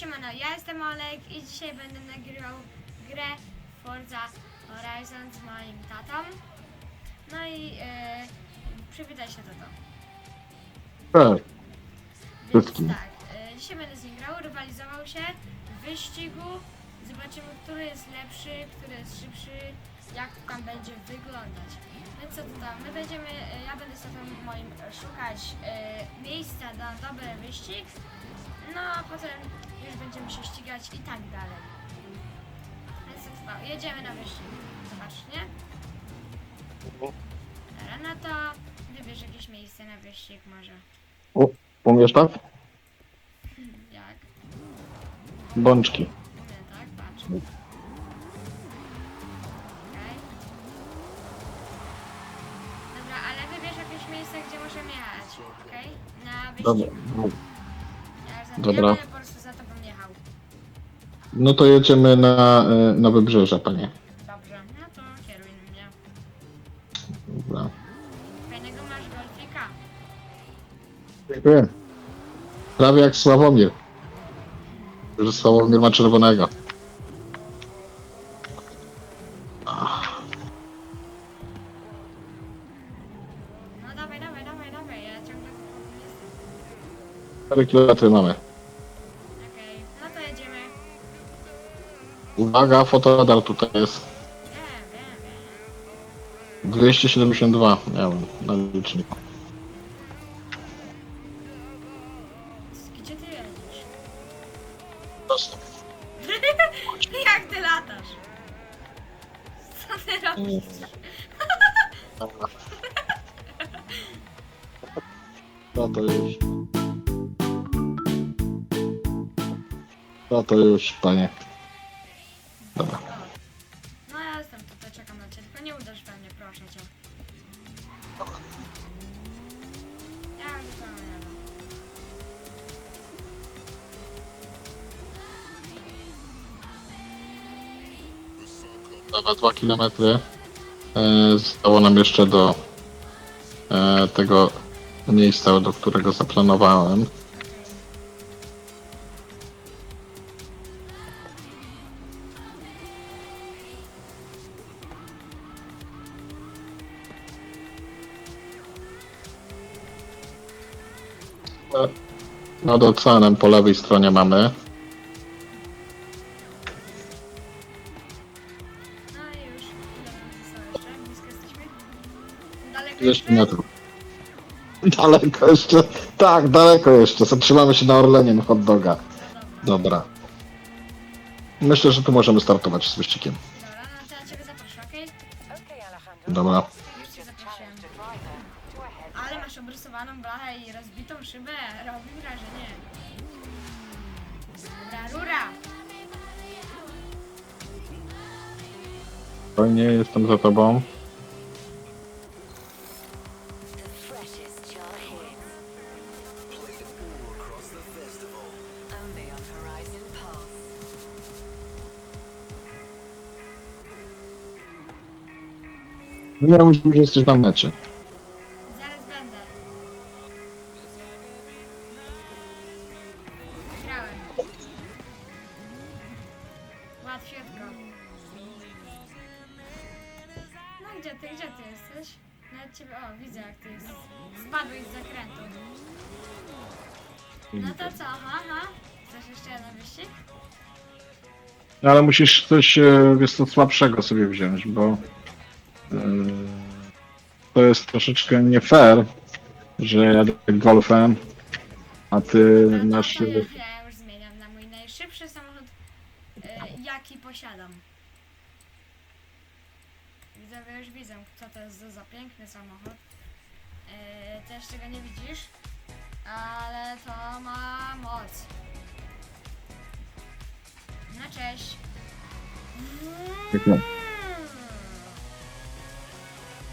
siemano, ja jestem Olek i dzisiaj będę nagrywał grę Forza Horizon z moim tatą. No i e, przywitaj się tato. Tak, Więc Wszystkim. tak, e, dzisiaj będę z nim grał, rywalizował się w wyścigu. Zobaczymy, który jest lepszy, który jest szybszy, jak to tam będzie wyglądać. Więc co to tam, my będziemy, e, ja będę z tatą moim szukać e, miejsca na dobry wyścig. No a potem już będziemy się ścigać i tak dalej. Więc tam, jedziemy na wyścig. Zobacz, nie? Dobra, no to wybierz jakieś miejsce na wyścig może. O, umiesz tak? Jak? Bączki. Tak? Patrz. Okej. Dobra, ale wybierz jakieś miejsce, gdzie możemy jechać, okej? Na wyścig. Dobra. Ja Dobra. No to jedziemy na, e, na wybrzeże, panie. Dobrze, no to kieruj mnie. Dobra. Fajnego masz golfika. Dziękuję. Prawie jak Sławomir. Że Sławomir ma czerwonego. No dawaj, dawaj, dawaj, dawaj, ja ciągle za tobą jestem. 4 km mamy. Uwaga, fotoradar tutaj jest. Wiem, wiem, wiem. 272 miałem na liczniku. Gdzie ty jedziesz? Jak ty latasz? Co ty robisz? No to już. No to już, panie. Dobra. No ja jestem tutaj, czekam na ciebie, tylko nie uderz we mnie, proszę cię. Ja już tam jadę. Dobra, 2 km. E, zostało nam jeszcze do e, tego miejsca, do którego zaplanowałem. Nad oceanem po lewej stronie mamy. No i już. Ile nam zostało jeszcze? Blisko jesteśmy? Daleko 200 metrów. Daleko jeszcze. Tak, daleko jeszcze. Zatrzymamy się na Orlenie na hot doga. No dobra. Dobra. Myślę, że tu możemy startować z wyścigiem. Dobra, no to ja ciebie zaproszę, okej? Okay, Alejandro. Dobra. Już cię zaprosiłem. Challenge to driver. To ahead. Ale obrysowaną blachę i rozbitą szybę. Robi wrażenie. Dobra, rura! Spokojnie, jestem za tobą. Nie myślę, że jesteś na mecie. Łatwiutko. No gdzie ty, gdzie ty jesteś? Nawet ciebie, o widzę jak ty jest. Spadłeś z zakrętu. No to co, aha, aha. Chcesz jeszcze jeden wyścig? No, Ale musisz coś, e, wiesz co, słabszego sobie wziąć, bo e, to jest troszeczkę nie fair, że jadę golfem, a ty No to, masz... ja, ja już zmieniam na mój najszybszy samochód, e, jaki posiadam. Widzowie już widzę, co to jest za, za piękny samochód. E, ty jeszcze go nie widzisz, ale to ma moc. No cześć. Mm.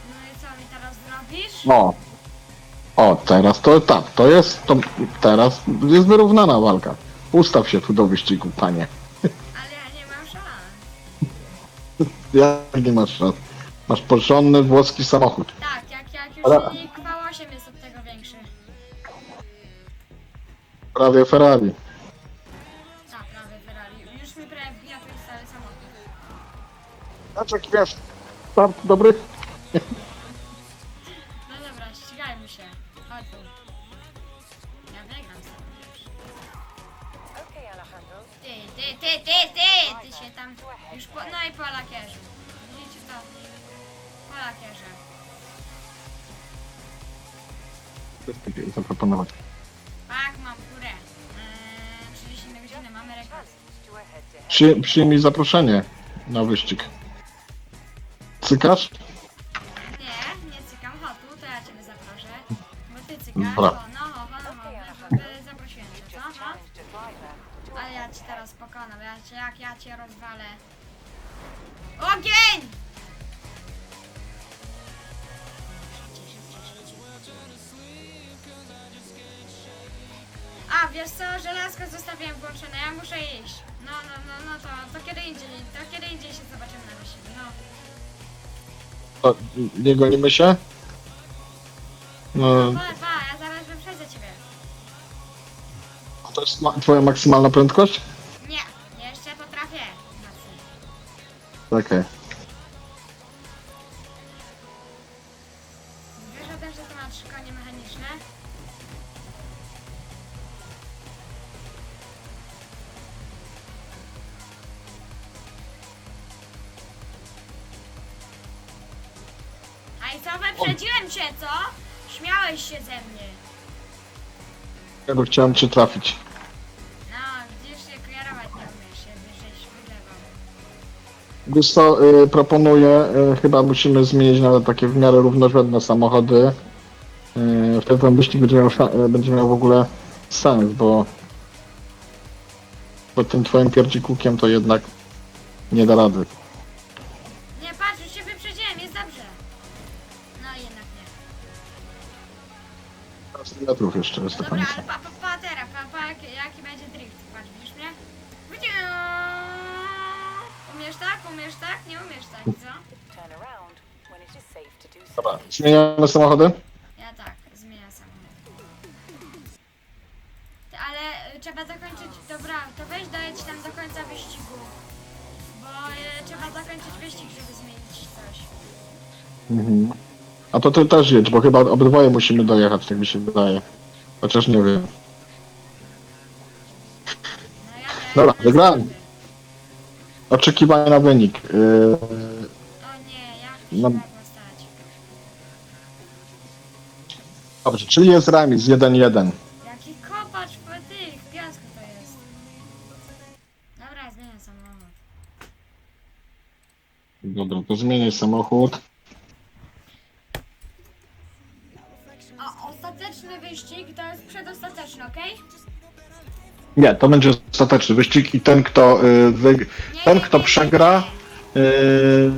No i co mi teraz zrobisz? O! O, teraz to tak, to jest, to teraz jest wyrównana walka. Ustaw się tu do wyścigu, panie. Jak nie masz szans? Masz porządny włoski samochód. Tak, jak, jak już Ale- Ale... 8 jest od tego większy. Prawie Ferrari. Tak, prawie Ferrari. Już mi prawie wbija twój cały samochód. Znaczek wiesz, start dobry. No dobra, ścigajmy się. Chodź. Ty, ty, ty, ty, ty! Ty się tam już po... No i po lakierzu. Widzicie to? Po lakierze. Co takiego zaproponować? Tak, mam górę. Eee, 30 na godzinę, mamy rekord. Przy, przyjmij zaproszenie na wyścig. Cykasz? Nie, nie cykam, chodź tu, to ja ciebie zaproszę. Bo ty cykasz, Dobra. Ja cię teraz pokonam, ja cię, jak ja cię rozwalę. Ogień! A, wiesz co, żelazko zostawiłem włączone, ja muszę iść. No, no, no, no to, to kiedy indziej, to kiedy indziej się zobaczymy na wyścigu, no. To nie gonimy się? No, Pa, twoja maksymalna prędkość? Nie, jeszcze potrafię. Okej. Wiesz o tym, że to ma trzy konie mechaniczne? A i co, wyprzedziłem cię, co? Śmiałeś się ze mnie. Ja bo chciałem cię Gusto y, proponuje, y, chyba musimy zmienić na takie w miarę równorzędne samochody. Y, wtedy ten wyścig będzie miał, sza- y, będzie miał w ogóle sens, bo pod tym twoim pierdzikukiem to jednak nie da rady. Nie, patrz, już się wyprzedziłem, jest dobrze. No jednak nie. 100 metrów jeszcze jest do Dobra, końca. ale pa, pa, pa teraz, pa, pa, jaki, jaki będzie drift, patrz, widzisz mnie? Widzisz? Umiesz tak, umiesz tak, nie umiesz tak, co? turn around when it is safe to do so. Dobra, zmieniamy samochody? Ja tak, zmieniam samochód. Ty, Ale y, trzeba zakończyć, dobra, to weź dojedź tam do końca wyścigu. Bo y, trzeba zakończyć wyścig, żeby zmienić coś. Mhm. A to ty też jedź, bo chyba obydwoje musimy dojechać, tak mi się wydaje. Chociaż nie wiem. No ja. Dobra, wygrałem. Oczekiwanie na wynik. Yy, O nie, jak No. no. postać. dobrze, czyli jest remis 1-1. Jaki kopacz po tych, w piasku to jest. Dobra, zmieniam samochód. Dobra, to zmienię samochód. A ostateczny wyścig to jest przedostateczny, okej? Nie, to będzie ostateczny wyścig i ten, kto. Nie, ten, kto przegra, yy,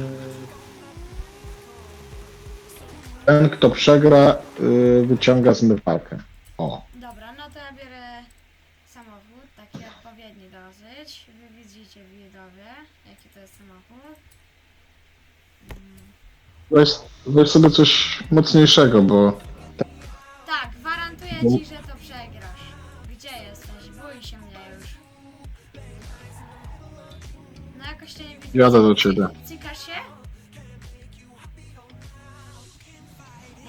ten, kto przegra, yy, wyciąga zmywarkę. O, Dobra, no to ja biorę samochód, taki odpowiedni dosyć. Wy widzicie widzowie, jaki to jest samochód. weź, weź sobie coś mocniejszego, bo Tak, gwarantuję No. ci, że Jadę do ciebie. Cykasz się?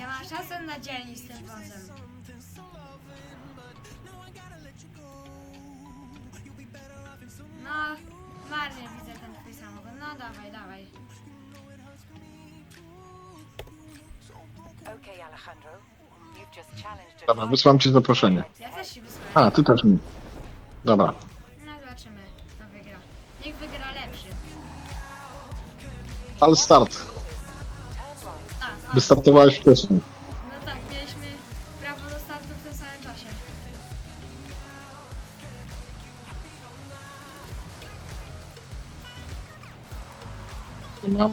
Ja mam szansę na dzielni z tym wozem. No, marnie widzę ten twój samochód. No dawaj, dawaj. Okay, Alejandro. You've just challenged a dobra, wysłam ci zaproszenie. Ja też się wysłałem. A, ty też mi. Dobra, ale start. O, Wystartowałeś wcześniej. no tak, mieliśmy prawo do startu w tym samym czasie. No.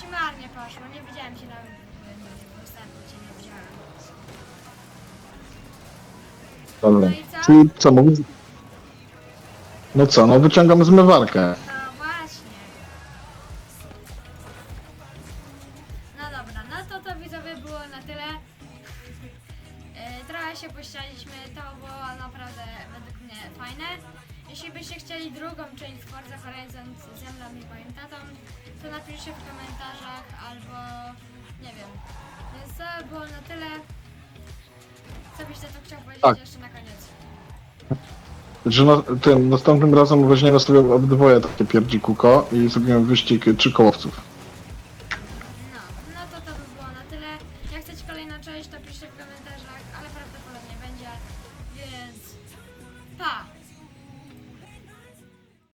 Ci marnie poszło, nie widziałem cię na występu, cię nie widziałem. Dobra. No i co? Czyli co mówisz? No co, no wyciągam zmywarkę. No właśnie. No dobra, no to to widzowie było na tyle. E, Trochę się pościaliśmy, to było naprawdę według mnie fajne. Jeśli byście chcieli drugą część Forza Horizon ze mną i moim tatą, to napiszcie w komentarzach albo nie wiem. Więc to było na tyle. Co byś to chciał powiedzieć Tak. jeszcze na koniec? Że na, tym następnym razem weźmiemy sobie obydwoje takie pierdzikuko i zrobimy wyścig trzykołowców.